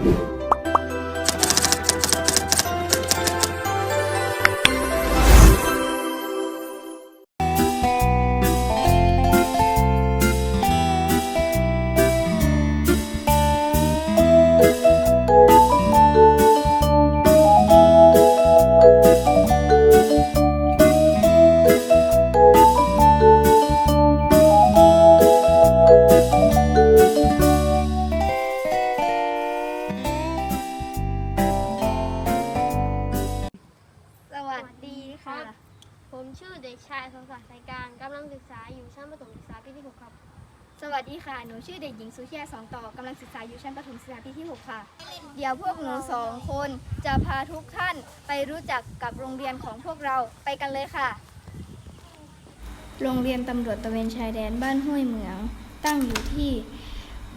ส สดีค่ะผมชื่อเด็กชายสมศักดิ์สายการกำลังศึกษาอยู่ชั้นประถมศึกษาปีที่ 6 ครับ สวัสดีค่ะ หนูชื่อเด็กหญิงสุเชียสองต่อกำลังศึกษาอยู่ชั้นประถมศึกษาปีที่ 6 ค่ะ เดี๋ยวพวกหนูสองคนจะพาทุกท่านไปรู้จักกับโรงเรียนของพวกเราไปกันเลยค่ะ โรงเรียนตำรวจตระเวนชายแดนบ้านห้วยเหมือง ตั้งอยู่ที่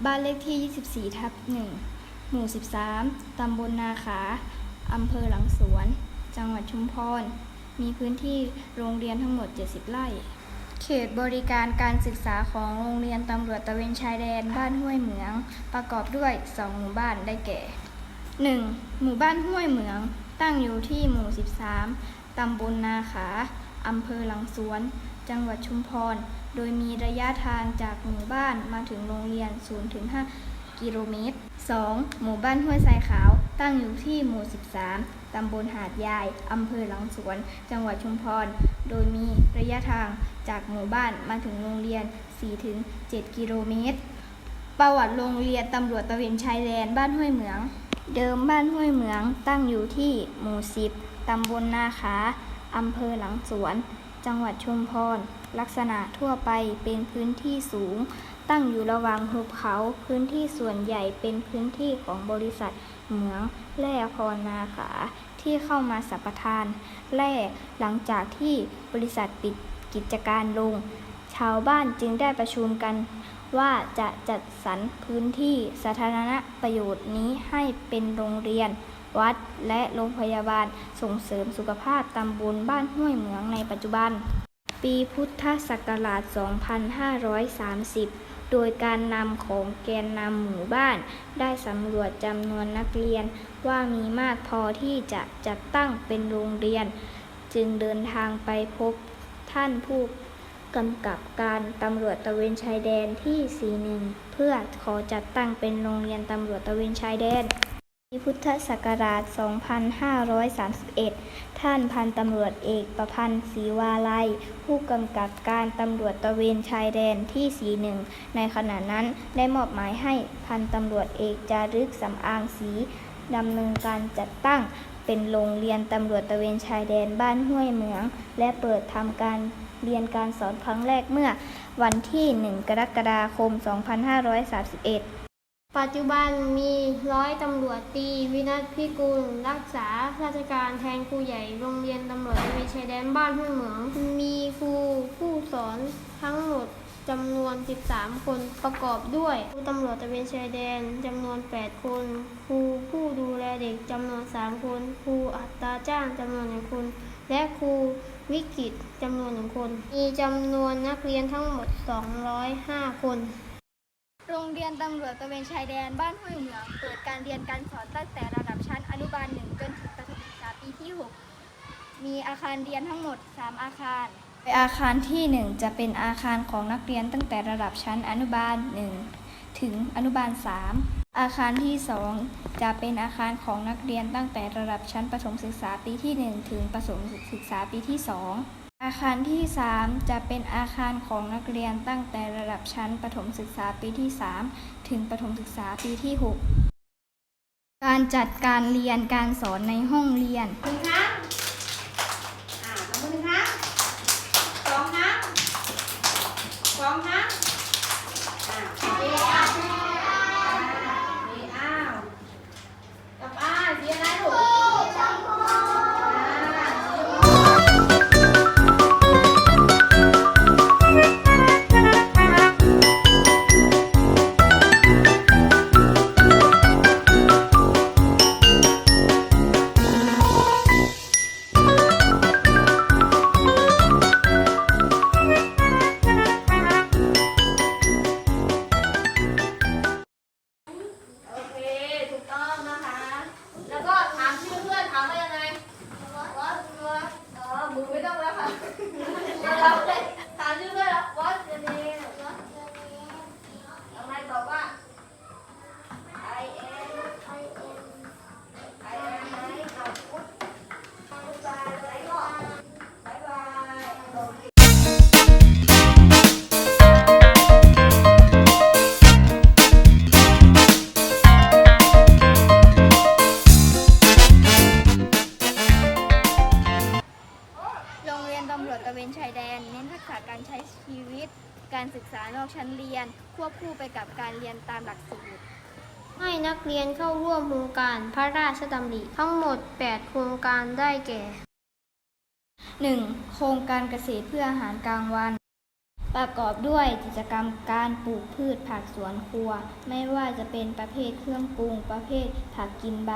บ้านเลขที่ 24 ทับ 1 หมู่ 13 ตำบลนาขา อำเภอหลังสวน จังหวัดชุมพร มีพื้นที่โรงเรียนทั้งหมด 70 ไร่ เขตบริการการศึกษาของโรงเรียนตำรวจตะเวนชายแดนบ้านห้วยเหมือง ประกอบด้วย 2 หมู่บ้านได้แก่ 1. หมู่บ้านห้วยเหมือง ตั้งอยู่ที่หมู่ 13 ตำบลนาขาอำเภอหลังสวน จังหวัดชุมพร โดยมีระยะทางจากหมู่บ้านมาถึงโรงเรียน 0-5 กิโลเมตร 2. หมู่บ้านห้วยทรายขาว ตั้งอยู่ที่หมู่ 13 ตำบลหาดยาย อำเภอหลังสวน จังหวัดชุมพร โดยมีระยะทางจากหมู่บ้านมาถึงโรงเรียน 4-7 กิโลเมตร ประวัติโรงเรียนตำรวจตะเวนชายแดนบ้านห้วยเหมือง เดิมบ้านห้วยเหมืองตั้งอยู่ที่หมู่ 10 ตำบลนาขา อำเภอหลังสวน จังหวัดชุมพร ลักษณะทั่วไปเป็นพื้นที่สูง ตั้งอยู่ระหว่างหุบเขา พื้นที่ส่วนใหญ่เป็นพื้นที่ของบริษัทเหมืองแร่พรนาขาที่เข้ามาสัปทานแร่หลังจากที่บริษัทปิดกิจการลง ชาวบ้านจึงได้ประชุมกันว่าจะจัดสรรพื้นที่สาธารณประโยชน์นี้ให้เป็นโรงเรียน วัดและโรงพยาบาลส่งเสริมสุขภาพตำบลบ้านห้วยเหมืองในปัจจุบัน ปีพุทธศักราช 2530 โดยการนำของแกนนำหมู่บ้าน ได้สำรวจจำนวนนักเรียนว่ามีมากพอที่จะจัดตั้งเป็นโรงเรียน จึงเดินทางไปพบท่านผู้กำกับการตำรวจตะเวนชายแดนที่ 41 เพื่อขอจัดตั้งเป็นโรงเรียนตำรวจตะเวนชายแดน พุทธศักราช 2531 ท่านพันตำรวจเอกประพันธ์ศรีวาลัย ผู้กำกับการตำรวจตะเวนชายแดนที่ 41 ในขณะนั้นได้มอบหมายให้พันตำรวจเอกจารึกสำอางศรีดำเนินการจัดตั้ง เป็นโรงเรียนตำรวจตะเวนชายแดนบ้านห้วยเหมือง และเปิดทำการเรียนการสอนครั้งแรกเมื่อวันที่ 1 กรกฎาคม 2531 ปัจจุบันมีร้อยตำรวจตีวินัทพิกุล รักษาราชการแทนครูใหญ่โรงเรียนตำรวจตะเวนชายแดนบ้านห้วยเหมือง มีครูผู้สอนทั้งหมดจำนวน 13 คนประกอบด้วยครูตำรวจตะเวนชายแดนจำนวน 8 คน ครูผู้ดูแลเด็กจำนวน 3 คน ครูอัตราจ้างจำนวน 1 คน และครูวิกฤตจำนวน 1 คน มีจำนวนนักเรียนทั้งหมด 205 คน โรงเรียนตำรวจตะเวนชายแดนบ้านห้วยเหมืองเปิดการเรียนการสอนตั้งแต่ระดับชั้นอนุบาล1จนถึงประถมศึกษาปีที่ 6 มีอาคารเรียนทั้งหมด 3 อาคาร อาคารที่ 1 จะเป็นอาคารของนักเรียนตั้งแต่ระดับชั้นอนุบาล 1 ถึงอนุบาล 3 อาคารที่ 2 จะเป็นอาคารของนักเรียนตั้งแต่ระดับชั้นประถมศึกษาปีที่ 1 ถึงประถมศึกษาปีที่ 2 อาคารที่ 3 จะเป็นอาคารของนักเรียนตั้งแต่ระดับชั้นประถมศึกษาปีที่ 3 ถึงประถมศึกษาปีที่ 6 การจัดการเรียนการสอนในห้องเรียนหนึ่งครั้งอ่าทำมือหนึ่งครั้งสองครั้งสองครั้ง Ah. นตามหลักสูตร ให้นักเรียนเข้าร่วมโครงการพระราชดำริทั้งหมด 8 โครงการได้แก่ 1. โครงการเกษตรเพื่ออาหารกลางวัน ประกอบด้วยกิจกรรมการปลูกพืชผักสวนครัว ไม่ว่าจะเป็นประเภทเครื่องปรุง ประเภทผักกินใบ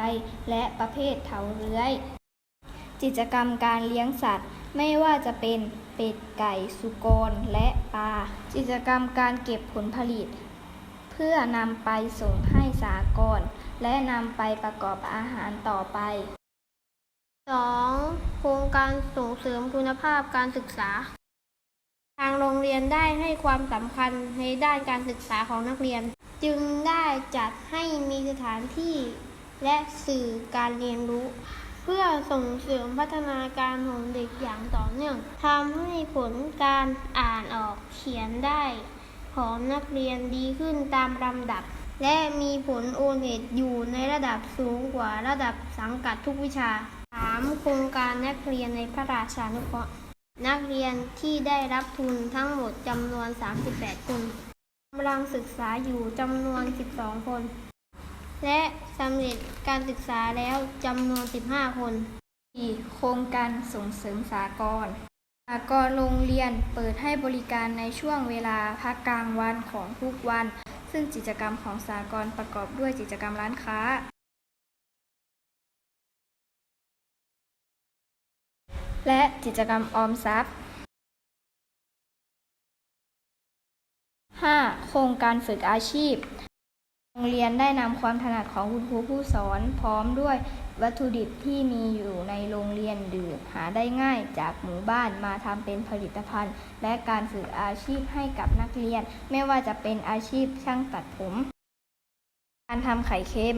และประเภทเถาเลื้อย กิจกรรมการเลี้ยงสัตว์ ไม่ว่าจะเป็นเป็ดไก่สุกรและปลากิจกรรมการเก็บผลผลิต พื่อนำไปส่งให้สากรและนำไปประกอบอาหารต่อไป 2. โครงการส่งเสริมคุณภาพการศึกษา ทางโรงเรียนได้ให้ความสำคัญในด้านการศึกษาของนักเรียน จึงได้จัดให้มีสถานที่และสื่อการเรียนรู้ เพื่อส่งเสริมพัฒนาการของเด็กอย่างต่อเนื่องทำให้ผลการอ่านออกเขียนได้ ของนักเรียนดีขึ้นตามลำดับ และมีผลโอเน็ตอยู่ในระดับสูงกว่าระดับสังกัดทุกวิชา 3. โครงการนักเรียนในพระราชานุเคราะห์นักเรียนที่ได้รับทุนทั้งหมดจำนวน 38 คนกำลังศึกษาอยู่จำนวน 12 คน และสำเร็จการศึกษาแล้วจำนวน 15 คน 4. โครงการส่งเสริมสากล สากลโรงเรียนเปิดให้บริการในช่วงเวลาพักกลางวันของทุกวัน ซึ่งกิจกรรมของสากลประกอบด้วยกิจกรรมร้านค้า และกิจกรรมออมทรัพย์ 5. โครงการฝึกอาชีพ โรงเรียนได้นำความถนัดของคุณครูผู้สอน พร้อมด้วยวัตถุดิบที่มีอยู่ในโรงเรียนหรือหาได้ง่ายจากหมู่บ้านมาทำเป็นผลิตภัณฑ์ และการฝึกอาชีพให้กับนักเรียน ไม่ว่าจะเป็นอาชีพช่างตัดผม การทำไข่เค็ม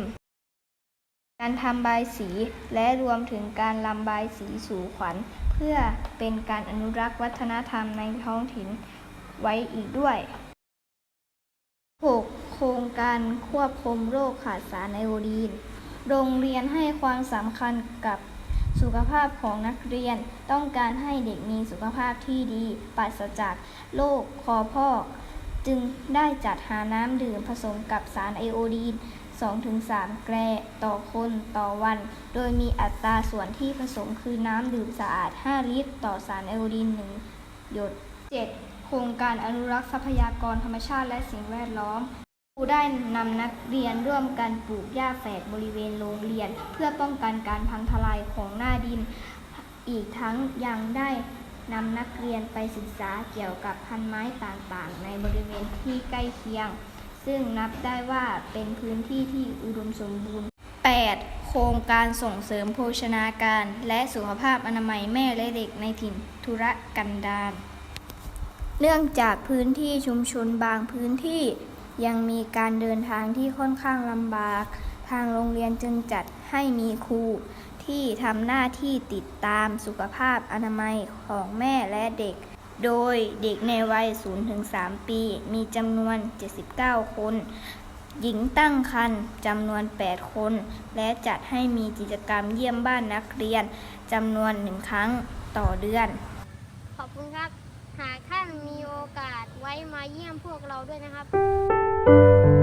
การทำบสี และรวมถึงการลำบสีสู่ขวัญ เพื่อเป็นการอนุรักษ์วัฒนธรรมในท้องถิ่นไว้อีกด้วย ครงการควบคุมโรคขาดสารไอโอดีน โรงเรียนให้ความสำคัญกับสุขภาพของนักเรียน ต้องการให้เด็กมีสุขภาพที่ดีปราศจากโรคคอพอก จึงได้จัดหาน้ำดื่มผสมกับสารไอโอดีน 2-3 แกรต่อคนต่อวัน โดยมีอัตราส่วนที่ผสมคือน้ำดื่มสะอาด 5 ลิตร ต่อสารไอโอดีน 1 หยด 7. โครงการอนุรักษ์ทรัพยากรธรรมชาติและสิ่งแวดล้อม ครูได้นำนักเรียนร่วมกันปลูกหญ้าแฝกบริเวณโรงเรียน เพื่อป้องกันการพังทลายของหน้าดิน อีกทั้งยังได้นำนักเรียนไปศึกษาเกี่ยวกับพันไม้ต่างๆ ในบริเวณที่ใกล้เคียง ซึ่งนับได้ว่าเป็นพื้นที่ที่อุดมสมบูรณ์ 8. โครงการส่งเสริมโภชนาการ และสุขภาพอนามัยแม่และเด็กในถิ่นธุรกันดารเนื่องจากพื้นที่ชุมชนบางพื้นที่ ยังมีการเดินทางที่ค่อนข้างลำบาก ทางโรงเรียนจึงจัดให้มีครูที่ทำหน้าที่ติดตามสุขภาพอนามัยของแม่และเด็ก โดยเด็กในวัย 0-3 ปี มีจำนวน 79 คน หญิงตั้งครรภ์จำนวน 8 คน และจัดให้มีกิจกรรมเยี่ยมบ้านนักเรียนจำนวนหนึ่งครั้งต่อเดือน ขอบคุณครับ หากท่านมีโอกาสไว้มาเยี่ยมพวกเราด้วยนะครับ Thank you.